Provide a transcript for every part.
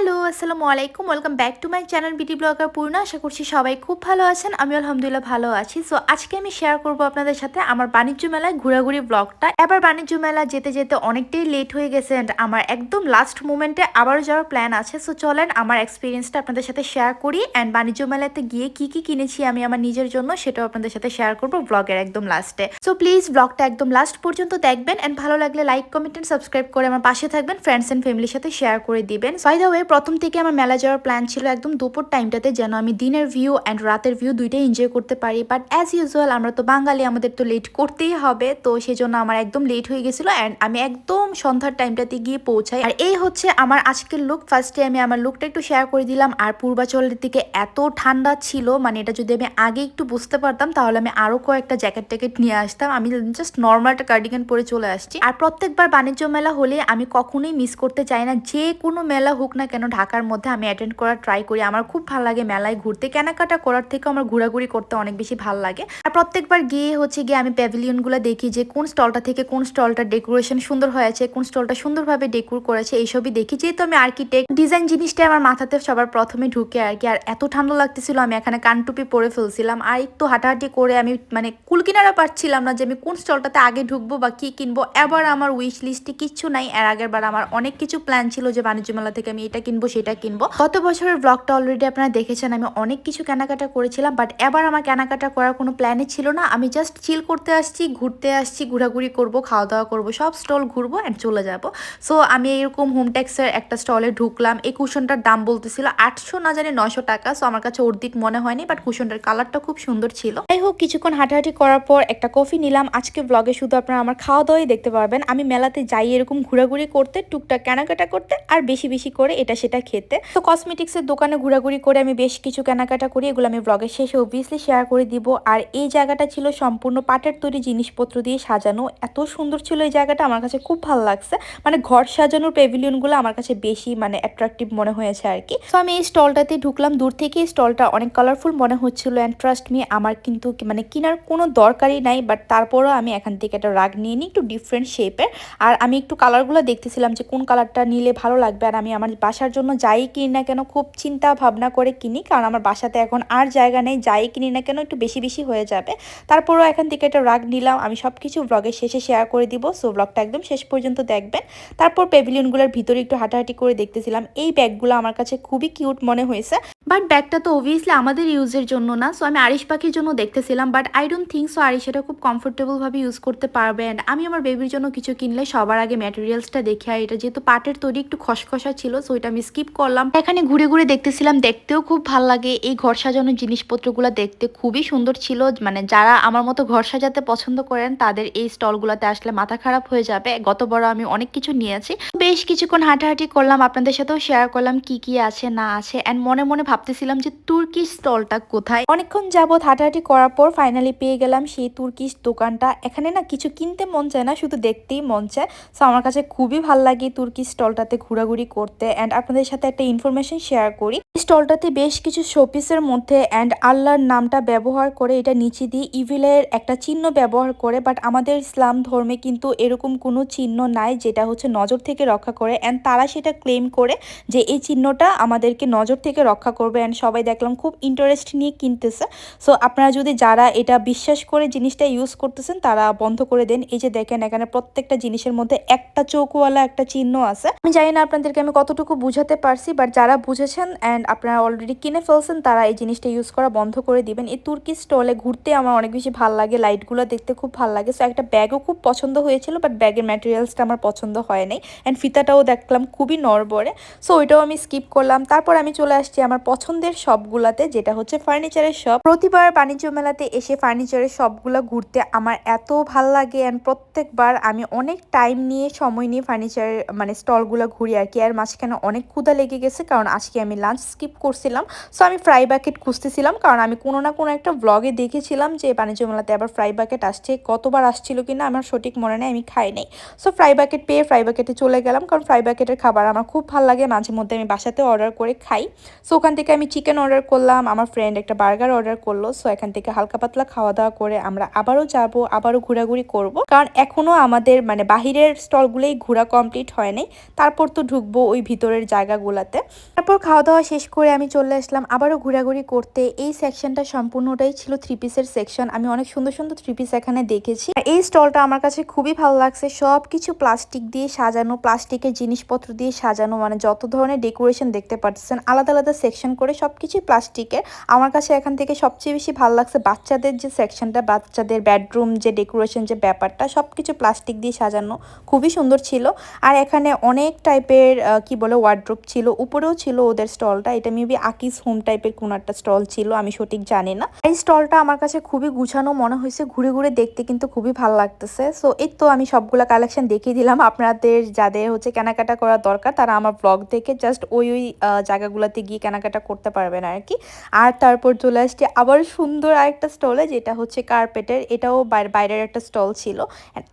¡Halo! আসসালামু আলাইকুম। Welcome back to my channel BT blogger Purna আশা করছি সবাই খুব ভালো আছেন আমি আলহামদুলিল্লাহ ভালো আছি। সো আজকে আমি শেয়ার করব আপনাদের সাথে আমার বাণিজ্য মেলায় ঘোরাঘুরি ব্লগটা এবার বাণিজ্য মেলা যেতে যেতে অনেকটাই লেট হয়ে গেছে and আমার একদম লাস্ট মোমেন্টে আবারও যাওয়ার প্ল্যান আছে। সো চলেন আমার এক্সপিরিয়েন্সটা আপনাদের সাথে শেয়ার করি অ্যান্ড বাণিজ্য মেলাতে গিয়ে কি কি কিনেছি আমি আমার নিজের জন্য সেটাও আপনাদের সাথে শেয়ার করব ব্লগের একদম লাস্টে সো প্লিজ ব্লগটা একদম লাস্ট পর্যন্ত দেখবেন অ্যান্ড ভালো লাগলে লাইক কমেন্ট অ্যান্ড সাবস্ক্রাইব করে আমার পাশে থাকবেন ফ্রেন্ডস অ্যান্ড ফ্যামিলির সাথে শেয়ার করে দিবেন। বাই দ্য ওয়ে প্রথম থেকে আমার মেলা যাওয়ার প্ল্যান ছিল একদম দুপুর টাইমটাতে যেন আমি দিনের ভিউ অ্যান্ড রাতের ভিউ দুইটাই এনজয় করতে পারি। বাট অ্যাজ ইউজুয়াল আমরা তো বাঙালি, আমাদের তো লেট করতেই হবে। তো সেই জন্য আমার একদম লেট হয়ে গেছিল অ্যান্ড আমি একদম সন্ধ্যার টাইমটাতে গিয়ে পৌঁছাই। আর এই হচ্ছে আমার আজকের লুক ফার্স্টে আমি আমার লুকটা একটু শেয়ার করে দিলাম। আর পূর্বাচলের দিকে এত ঠান্ডা ছিল মানে এটা যদি আমি আগে একটু বুঝতে পারতাম, তাহলে আমি আরও কয়েকটা জ্যাকেট ট্যাকেট নিয়ে আসতাম। আমি জাস্ট নর্মাল একটা কার্ডিগান পরে চলে আসছি। আর প্রত্যেকবার বাণিজ্য মেলা হলে আমি কখনোই মিস করতে চাই না। যে কোনো মেলা হোক না কেন ঢাকার মধ্যে আমি অ্যাটেন্ড করার ট্রাই করি। আমার খুব ভালো লাগে মেলায় ঘুরতে। কেনাকাটা করার থেকে আমার ঘোরাঘুরি করতে অনেক বেশি ভালো লাগে। আর প্রত্যেকবার গিয়ে হচ্ছে গিয়ে আমি প্যাভিলিয়নগুলো দেখি যে কোন স্টলটা থেকে কোন স্টলটা ডেকোরেশন সুন্দর হয়েছে, কোন স্টলটা সুন্দরভাবে ডেকোর করেছে, এইসবই দেখি। যেহেতু আমি আর্কিটেক্ট ডিজাইন জিনিসটা আমার মাথাতে সবার প্রথমে ঢুকে আর কি। আর এত ঠান্ডা লাগতেছিল, আমি এখানে কানটুপি পরে ফেলছিলাম। আর একটু হাঁটাহাঁটি করে আমি মানে কুলকিনারা পারছিলাম না যে আমি কোন স্টলটাতে আগে ঢুকবো বা কি কিনবো। এবার আমার উইশ লিস্টে কিচ্ছু নাই। এর আগের বার আমার অনেক কিছু প্ল্যান ছিল যে বাণিজ্য মেলা থেকে আমি এটা কিনবো সেটা কিনবো। গত বছরের ব্লগটা অলরেডি আপনারা দেখেছেন, আমি অনেক কিছু কেনাকাটা করেছিলাম বাট এবার আমার কেনাকাটা করার কোনো প্ল্যানই ছিল না। আমি জাস্ট চিল করতে আসছি, ঘুরতে আসছি, ঘোরাঘুরি করব খাওয়া দাওয়া করব, সব স্টল ঘুরবো অ্যান্ড চলে যাব। সো আমি এরকম হোম ট্যাক্সের একটা স্টলে ঢুকলাম, এই কুশনটার দাম বলতেছিল আটশো না জানি নশো টাকা সো আমার কাছে অর্ধিক মনে হয়নি বাট কুশনটার কালারটা খুব সুন্দর ছিল। যাই হোক, কিছুক্ষণ হাঁটাহাঁটি করার পর একটা কফি নিলাম। আজকে ব্লগে শুধু আপনারা আমার খাওয়া দাওয়াই দেখতে পারবেন। আমি মেলাতে যাই এরকম ঘোরাঘুরি করতে, টুকটাক কেনাকাটা করতে, আর বেশি বেশি করে এটা, সেটা খেতে তো কসমেটিক্সের দোকানে ঘোরাঘুরি করে আমি বেশ কিছু কেনাকাটা করি, এগুলো আমি ব্লগের শেষে অবভিয়াসলি শেয়ার করে দিব। আর এই জায়গাটা ছিল সম্পূর্ণ পাটের তৈরি জিনিসপত্র দিয়ে সাজানো। এত সুন্দর ছিল এই জায়গাটা, আমার কাছে খুব ভালো লাগছে। মানে ঘর সাজানোর পেভিলিয়নগুলো আমার কাছে বেশি মানে অ্যাট্রাকটিভ মনে হয়েছে আর কি। তো আমি এই স্টলটাতে ঢুকলাম। দূর থেকে এই স্টলটা অনেক কালারফুল মনে হচ্ছিল অ্যান্ড ট্রাস্ট মি আমার কিন্তু মানে কেনার কোনো দরকারই নাই বাট তারপরও আমি এখান থেকে একটা রাগ নিয়ে নিই একটু ডিফারেন্ট শেপের আর আমি একটু কালারগুলো দেখতেছিলাম যে কোন কালারটা নিলে ভালো লাগবে, আর আমি আমার বাসার জন্য যাই কিনি না কেন খুব চিন্তা ভাবনা করে কিনি, কারণ আমার বাসাতে এখন আর জায়গা নেই, যাই কিনি না কেন একটু বেশি বেশি হয়ে যাবে। তারপরও এখান থেকে একটা রাগ নিলাম, আমি সব কিছু ব্লগের শেষে শেয়ার করে দিব সো ব্লগটা একদম শেষ পর্যন্ত দেখবেন। তারপর প্যাভিলিয়নগুলোর ভিতরে একটু হাঁটাহাঁটি করে দেখতেছিলাম, এই ব্যাগগুলো আমার কাছে খুবই কিউট মনে হয়েছে। বাট ব্যাগটা তো অবভিয়াসলি আমাদের ইউজের জন্য না সো আমি আরিশ পাখির জন্য দেখতেছিলাম but I don't think so Arish এটা খুব কমফোর্টেবলভাবে ইউজ করতে পারবে অ্যান্ড আমি আমার বেবির জন্য কিছু কিনলে সবার আগে ম্যাটেরিয়ালসটা দেখে আর এটা যেহেতু পাটের তৈরি একটু খসখসা ছিল সো এটা আমি স্কিপ করলাম। এখানে ঘুরে ঘুরে দেখতেছিলাম, দেখতেও খুব ভালো লাগে, এই ঘর সাজানোর জিনিসপত্রগুলো দেখতে খুবই সুন্দর ছিল মানে যারা আমার মতো ঘর সাজাতে পছন্দ করেন, তাদের এই স্টলগুলোতে আসলে মাথা খারাপ হয়ে যাবে গতবার আমি অনেক কিছু নিয়েছি। বেশ কিছুক্ষণ হাঁটাহাঁটি করলাম, আপনাদের সাথেও শেয়ার করলাম কি কি আছে, না আছে অ্যান্ড মনে মনে ভাবতেছিলাম যে তুর্কি স্টলটা কোথায়? অনেকক্ষণ যাবৎ হাঁটাহাঁটি করার পর ফাইনালি পেয়ে গেলাম সেই তুর্কিশ দোকানটা। এখানে না কিছু কিনতে মন চায় না, শুধু দেখতেই মন চায়। সো আমার কাছে খুবই ভালো লাগে তুর্কি স্টলটাতে ঘোরাঘুরি করতে। অ্যান্ড আপনাদের সাথে একটা ইনফরমেশন শেয়ার করি। স্টলটাতে বেশ কিছু শোপিসের মধ্যে অ্যান্ড আল্লাহর নামটা ব্যবহার করে এটা নিচে দিয়ে ইভিলের একটা চিহ্ন ব্যবহার করে, বাট আমাদের ইসলাম ধর্মে কিন্তু এরকম কোনো চিহ্ন নাই যেটা হচ্ছে নজর থেকে রক্ষা করে। অ্যান্ড তারা সেটা ক্লেম করে যে এই চিহ্নটা আমাদেরকে নজর থেকে রক্ষা করবে। অ্যান্ড সবাই দেখলাম খুব ইন্টারেস্ট নিয়ে কিনতেছে। সো আপনারা যদি যারা এটা বিশ্বাস করে জিনিসটা ইউজ করতেছেন, তারা বন্ধ করে দেন। এই যে দেখেন এখানে প্রত্যেকটা জিনিসের মধ্যে একটা চৌকওয়ালা একটা চিহ্ন আছে। আমি জানি না আপনাদেরকে আমি কতটুকু বুঝাতে পারছি, বাট যারা বুঝেছেন অ্যান্ড আপনারা অলরেডি কিনে ফেলছেন, তারা এই জিনিসটা ইউজ করা বন্ধ করে দিবেন। এই তুর্কি স্টলে ঘুরতে আমার অনেক বেশি ভালো লাগে লাইটগুলো দেখতে খুব ভালো লাগে। সো একটা ব্যাগও খুব পছন্দ হয়েছিল বাট ব্যাগের ম্যাটেরিয়ালসটা আমার পছন্দ হয় নাই। অ্যান্ড ফিতাটাও দেখলাম খুবই নড়বড়ে। সো ওইটাও আমি স্কিপ করলাম। তারপর আমি চলে আসছি আমার পছন্দের শপগুলাতে যেটা হচ্ছে ফার্নিচারের শপ প্রতিবার বাণিজ্য মেলাতে এসে ফার্নিচারের শপগুলো ঘুরতে আমার এত ভালো লাগে অ্যান্ড প্রত্যেকবার আমি অনেক টাইম নিয়ে সময় নিয়ে ফার্নিচারের মানে স্টলগুলো ঘুরি আর কি। আর মাঝখানে অনেক ক্ষুদা লেগে গেছে, কারণ আজকে আমি লাঞ্চ স্কিপ করছিলাম। সো আমি ফ্রাই বাকেট খুঁজতেছিলাম, কারণ আমি কোনো না কোনো একটা ব্লগে দেখেছিলাম যে, বাণিজ্য মেলাতে আবার ফ্রাই বাকেট আসছে, কতবার আসছিল কিনা আমার সঠিক মনে নেই, আমি খাই নাই। সো ফ্রাই বাকেট পেয়ে ফ্রাই বাকেটে চলে গেলাম, কারণ ফ্রাই বাকেটের খাবার আমার খুব ভালো লাগে, মাঝে মধ্যে আমি বাসাতে অর্ডার করে খাই। সো ওখান থেকে আমি চিকেন অর্ডার করলাম, আমার ফ্রেন্ড একটা বার্গার অর্ডার করল। সো এখান থেকে হালকা পাতলা খাওয়া দাওয়া করে আমরা আবারও যাব, আবারও ঘোরাঘুরি করব। কারণ এখনও আমাদের মানে বাহিরের স্টলগুলোই ঘোরা কমপ্লিট হয় নাই, তারপর তো ঢুকবো ওই ভিতরের জায়গাগুলোতে। তারপর খাওয়া দাওয়া শেষ করে আমি চলে আসলাম আবারও ঘোরাঘুরি করতে। এই সেকশনটা সম্পূর্ণটাই ছিল থ্রি পিসের সেকশন আমি অনেক সুন্দর সুন্দর থ্রি পিস এখানে দেখেছি। এই স্টলটা আমার কাছে খুবই ভালো লাগছে। সব কিছু প্লাস্টিক দিয়ে সাজানো প্লাস্টিকের জিনিসপত্র দিয়ে সাজানো মানে যত ধরনের ডেকোরেশন দেখতে পাচ্ছেন আলাদা আলাদা সেকশন করে সব কিছুই প্লাস্টিকের আমার কাছে এখান থেকে সবচেয়ে বেশি ভালো লাগছে বাচ্চাদের যে সেকশনটা বাচ্চাদের বেডরুম যে ডেকোরেশন যে ব্যাপারটা সব কিছু প্লাস্টিক দিয়ে সাজানো। খুবই সুন্দর ছিল। আর এখানে অনেক টাইপের কি বলে ওয়ার্ড্রোপ ছিল। উপরেও ছিল ওদের স্টলটা এটা মেবি আকিস হোম টাইপের কোন একটা স্টল ছিল, আমি সঠিক জানি না। এই স্টলটা আমার কাছে খুবই গুছানো, মনে হয়েছে ঘুরে ঘুরে দেখতে কিন্তু খুবই ভালো লাগতেছে। সো এই তো আমি সবগুলা কালেকশন দেখিয়ে দিলাম। আপনাদের যাদের হচ্ছে কেনাকাটা করা দরকার, তারা আমার ব্লগ দেখে জাস্ট ওই ওই জায়গাগুলোতে গিয়ে কেনাকাটা করতে পারবেন আর কি আর তারপর চলে আসছে আবার সুন্দর আরেকটা স্টলে যেটা হচ্ছে কার্পেটের এটাও বাইরের একটা স্টল ছিল।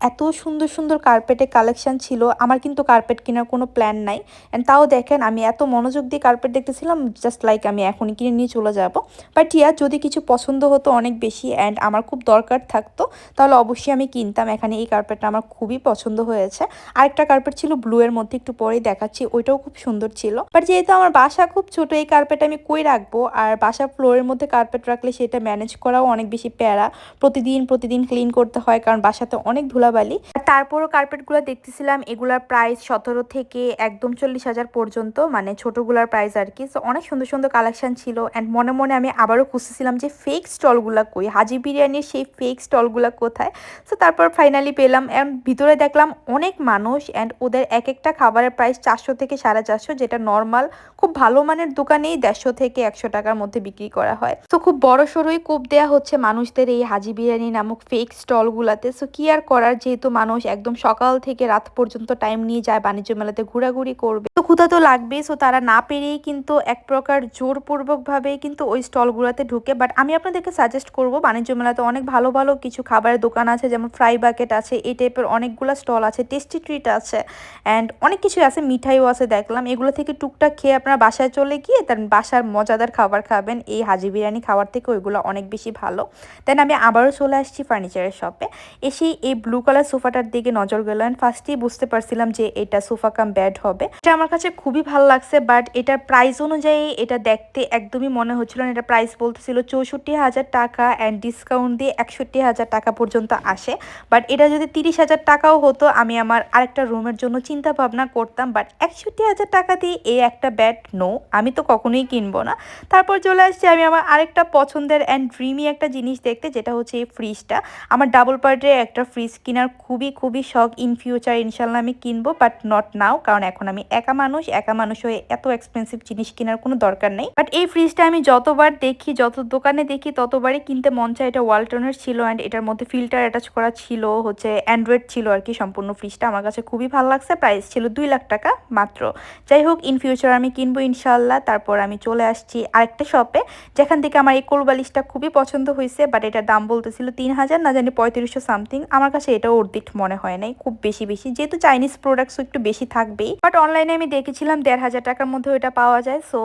এত সুন্দর সুন্দর কার্পেটের কালেকশন ছিল। আমার কিন্তু কার্পেট কেনার কোনো প্ল্যান নাই। অ্যান্ড তাও দেখেন, আমি এত মনোযোগ দিয়ে কার্পেট দেখতেছিলাম জাস্ট লাইক আমি এখনই কিনে নিয়ে চলে যাব। বাট ইয়া যদি কিছু পছন্দ হতো অনেক বেশি অ্যান্ড আমার খুব দরকার থাকতো, তাহলে অবশ্যই আমি কিনতাম। এখানে এই কার্পেটটা আমার খুবই পছন্দ হয়েছে। আরেকটা কার্পেট ছিল ব্লু এর মধ্যে, একটু পরেই দেখাচ্ছি, ওইটাও খুব সুন্দর ছিল। বাট যেহেতু আমার বাসা খুব ছোট, এই কার্পেট আমি কই রাখব? আর বাসা ফ্লোরের মধ্যে কার্পেট রাখলে সেটা ম্যানেজ করাও অনেক বেশি প্যারা। প্রতিদিন প্রতিদিন ক্লিন করতে হয়, কারণ বাসাতে অনেক ধুলাবালি। আর তারপরও কার্পেটগুলো দেখতেছিলাম, এগুলার প্রাইস সতেরো থেকে একদম চল্লিশ হাজার পর্যন্ত মানে ছোটগুলার প্রাইস আর কি। সো অনেক সুন্দর সুন্দর কালেকশান ছিল অ্যান্ড মনে মনে আমি আবারও খুঁজতেছিলাম যে ফেক স্টলগুলো কই? হাজি বিরিয়ানির সেই ফেক স্টলগুলো কোথায়? সো তারপর ফাইনালি পেলাম অ্যান্ড ভিতরে দেখলাম অনেক মানুষ অ্যান্ড ওদের এক একটা খাবারের প্রাইস চারশো থেকে সাড়ে চারশো, যেটা নর্মাল খুব ভালো মানের দোকানেই দেড়শো থেকে একশো টাকার মধ্যে বিক্রি করা হয়। তো খুব বড় সড়োই কোপ দেওয়া হচ্ছে মানুষদের এই হাজি বিরিয়ানি নামক ফেক স্টলগুলাতে সো কি আর করার, যেহেতু মানুষ একদম সকাল থেকে রাত পর্যন্ত টাইম নিয়ে যায়, বাণিজ্য মেলাতে ঘোরাঘুরি করবে। তো ক্ষুধা তো লাগবেই সো তারা না পেরেই কিন্তু এক প্রকার জোরপূর্বকভাবে কিন্তু ওই স্টলগুলোতে ঢুকে বাট আমি আপনাদেরকে সাজেস্ট করব, বাণিজ্য মেলাতে অনেক ভালো ভালো কিছু খাবারের দোকান আছে, যেমন ফ্রাই বাকেট আছে, এই টাইপের অনেকগুলো স্টল আছে টেস্টি ট্রিট আছে অ্যান্ড অনেক কিছু আছে, মিঠাইও আছে দেখলাম, এগুলো থেকে টুকটাক খেয়ে আপনারা বাসায় চলে গিয়ে তার বাসার মজাদার খাবার খাবেন, এই হাজি বিরিয়ানি খাবার থেকে ওইগুলো অনেক বেশি ভালো দেন আমি আবারও চলে আসছি ফার্নিচারের শপে এসেই এই ব্লু কালার সোফাটার দিকে নজর গেল অ্যান্ড ফার্স্টেই বুঝতে পারছিলাম যে এটা সোফা কাম ব্যাড হবে, এটা আমার কাছে খুবই ভালো লাগছে বাট এটার প্রাইস অনুযায়ী এটা দেখতে একদমই মনে হচ্ছিল না। এটা প্রাইস বলতেছিল চৌষট্টি হাজার টাকা অ্যান্ড ডিসকাউন্ট দিয়ে একষট্টি হাজার টাকা পর্যন্ত আসে। বাট এটা যদি তিরিশ হাজার টাকাও হতো, আমি আমার আরেকটা রুমের জন্য চিন্তা ভাবনা করতাম। বাট একষট্টি হাজার টাকা দিয়ে এই একটা ব্যাট নো আমি তো কখনোই কিনবো না। তারপর চলে আসছি আমি আমার আরেকটা পছন্দের অ্যান্ড ড্রিমি একটা জিনিস দেখতে, যেটা হচ্ছে এই ফ্রিজটা আমার ডাবল পার্টের একটা ফ্রিজ কেনার খুবই খুবই শখ। ইন ফিউচার ইনশাল্লাহ আমি কিনবো বাট নট নাও কারণ এখন আমি একা মানুষ। একা মানুষ হয়ে এত এক্সপেন্সিভ জিনিস কেনার কোনো দরকার নেই। বাট এই ফ্রিজটা আমি যতবার দেখি, যত দোকানে দেখি, ততবারই কিনতে মন চায় এটা ওয়ালটনের ছিল অ্যান্ড এটার মধ্যে ফিল্টার অ্যাটাচ করা ছিল, হচ্ছে অ্যান্ড্রয়েড ছিল আর কি সম্পূর্ণ ফ্রিজটা আমার কাছে খুবই ভালো লাগছে প্রাইস ছিল দুই লাখ টাকা মাত্র। যাই হোক ইন ফিউচার আমি কিনবো ইনশাল্লাহ তারপর আমি চলে আসছি আরেকটা শপে যেখান থেকে আমার এই কোলবালিশটা খুবই পছন্দ হয়েছে বাট এটার দাম বলতেছিল তিন হাজার, না জানি পঁয়ত্রিশশো সামথিং আমার কাছে এটাও অর্ধিক মনে হয় নাই, খুব বেশি বেশি। যেহেতু চাইনিজ প্রোডাক্টসও একটু বেশি থাকবেই। বাট অনলাইনে আমি দেখেছিলাম দেড় হাজার টাকার মধ্যে ওটা পাওয়া যায়। সো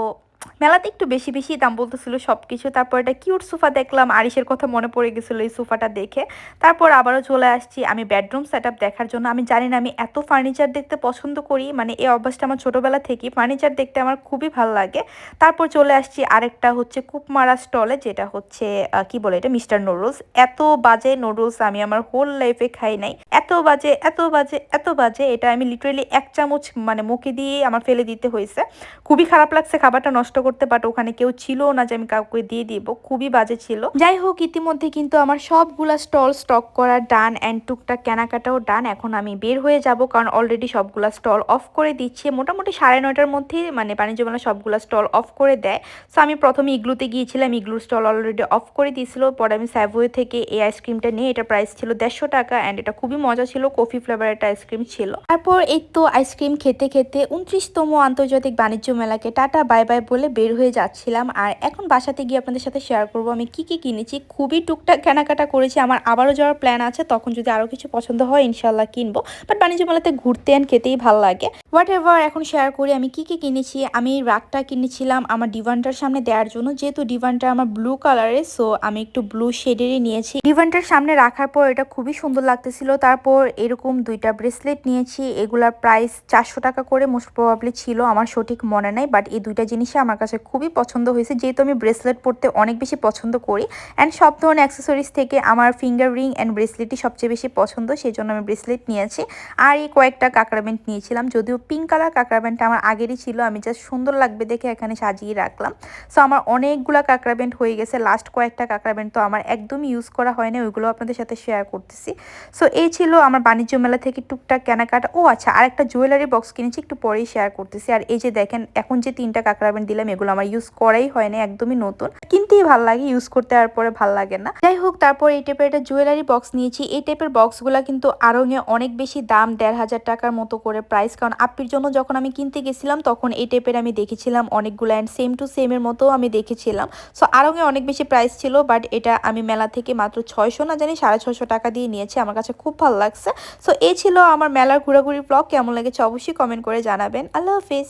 মেলাতে একটু বেশি বেশি দাম বলতেছিল সব কিছু তারপর একটা কিউট সোফা দেখলাম আরিসের কথা মনে পড়ে গেছিল এই সোফাটা দেখে। তারপর আবারও চলে আসছি আমি বেডরুম সেট দেখার জন্য। আমি জানি না আমি এত ফার্নিচার দেখতে পছন্দ করি মানে এই অভ্যাসটা আমার ছোটোবেলা থেকেই। ফার্নিচার দেখতে আমার খুবই ভালো লাগে। তারপর চলে আসছি আরেকটা হচ্ছে কুপমারা স্টলে যেটা হচ্ছে কি বলে এটা? মিস্টার নুডলস এত বাজে নুডলস আমি আমার হোল লাইফে খাই নাই। এত বাজে এত বাজে এত বাজে, এটা আমি লিটারেলি এক চামচ মানে মুখে দিয়ে আমার ফেলে দিতে হয়েছে। খুবই খারাপ লাগছে, খাবারটা নষ্ট করতে বাট ওখানে কেউ ছিল না যে আমি কাউকে দিয়ে দিব। খুবই বাজে ছিল। যাই হোক, ইতিমধ্যে কিন্তু আমার সবগুলা স্টল স্টক করা ডান অ্যান্ড টুকটাক কেনাকাটাও ডান এখন আমি বের হয়ে যাব, কারণ অলরেডি সবগুলা স্টল অফ করে দিচ্ছে। মোটামুটি সাড়ে নয়টার মধ্যে মানে বাণিজ্য মেলা সবগুলা স্টল অফ করে দেয়। সো আমি প্রথমে ইগলুতে গিয়েছিলাম। ইগলুর স্টল অলরেডি অফ করে দিয়েছিল। পরে আমি স্যাভওয়ে থেকে এই আইসক্রিমটা নিয়ে, এটা প্রাইস ছিল দেড়শো টাকা অ্যান্ড এটা খুবই মজা ছিল। কফি ফ্লেভার একটা আইসক্রিম ছিল। তারপর এই তো আইসক্রিম খেতে খেতে উনত্রিশতম আন্তর্জাতিক বাণিজ্য মেলাকে টাটা বাই বাই বলে বের হয়ে যাচ্ছিলাম আর এখন বাসাতে গিয়ে আপনাদের সাথে শেয়ার করব। আমি কি কি কিনেছি, খুবই টুকটাক কেনাকাটা করেছি, আমার আবারও যাওয়ার প্ল্যান আছে, তখন যদি আরও কিছু পছন্দ হয় ইনশাল্লাহ কিনবো। বাট বাণিজ্য মেলাতে ঘুরতে অ্যান্ড খেতেই ভালো লাগে। হোয়াট এভার এখন শেয়ার করি, আমি কি কি কিনেছি, আমি রাগটা কিনেছিলাম আমার ডিভানটার সামনে দেওয়ার জন্য, যেহেতু ডিভানটা আমার ব্লু কালারের সো আমি একটু ব্লু শেডেরই নিয়েছি। ডিভানটার সামনে রাখার পর এটা খুবই সুন্দর লাগতেছিল, তারপর এরকম দুইটা ব্রেসলেট নিয়েছি, এগুলার প্রাইস চারশো টাকা করে মোস্ট প্রবাবলি ছিল, আমার সঠিক মনে নাই বাট এই দুইটা জিনিসই আমার কাছে খুবই পছন্দ হয়েছে। যেহেতু আমি ব্রেসলেট পরতে অনেক বেশি পছন্দ করি অ্যান্ড সব ধরনের অ্যাক্সেসরিজ থেকে আমার ফিঙ্গার রিং অ্যান্ড ব্রেসলেটই সবচেয়ে বেশি পছন্দ সেই জন্য আমি ব্রেসলেট নিয়েছি। আর এই কয়েকটা কাঁকড়া নিয়েছিলাম, যদিও পিঙ্ক কালার কাঁকড়া আমার আগেরই ছিল, আমি জাস্ট সুন্দর লাগবে দেখে এখানে সাজিয়ে রাখলাম। সো আমার অনেকগুলো কাঁকড়া হয়ে গেছে লাস্ট কয়েকটা কাঁকড়া তো আমার একদমই ইউজ করা হয়নি, ওইগুলো আপনাদের সাথে শেয়ার করতেছি। সো এই ছিল আমার বাণিজ্য মেলা থেকে টুকটাক কেনাকাটা। ও আচ্ছা আর একটা জুয়েলারি বক্স কিনেছি, একটু পরেই শেয়ার করতেছি। আর এই যে দেখেন, এখন যে তিনটা কাঁকড়া ব্যান্ড দিলাম এগুলো আমার ইউজ করাই হয় না একদমই নতুন। কিনতেই ভালো লাগে ইউজ করতে আর পরে ভালো লাগে না। যাই হোক, তারপর এই টাইপের একটা জুয়েলারি বক্স নিয়েছি। এই টাইপের বক্সগুলো কিন্তু আরঙে অনেক বেশি দাম, দেড় হাজার টাকার মতো করে প্রাইস কারণ আপির জন্য যখন আমি কিনতে গেছিলাম, তখন এই টাইপের আমি দেখেছিলাম অনেকগুলো অ্যান্ড সেম টু সেমের মতো আমি দেখেছিলাম। সো আরঙে অনেক বেশি প্রাইস ছিল বাট এটা আমি মেলা থেকে মাত্র ছয়শো না জানি, সাড়ে ছয়শো টাকা দিয়ে নিয়েছি। আমার কাছে খুব ভালো লাগছে। সো এই ছিল আমার মেলার ঘোরাঘুরি ব্লগ কেমন লেগেছে অবশ্যই কমেন্ট করে জানাবেন। আল্লাহ হাফিজ।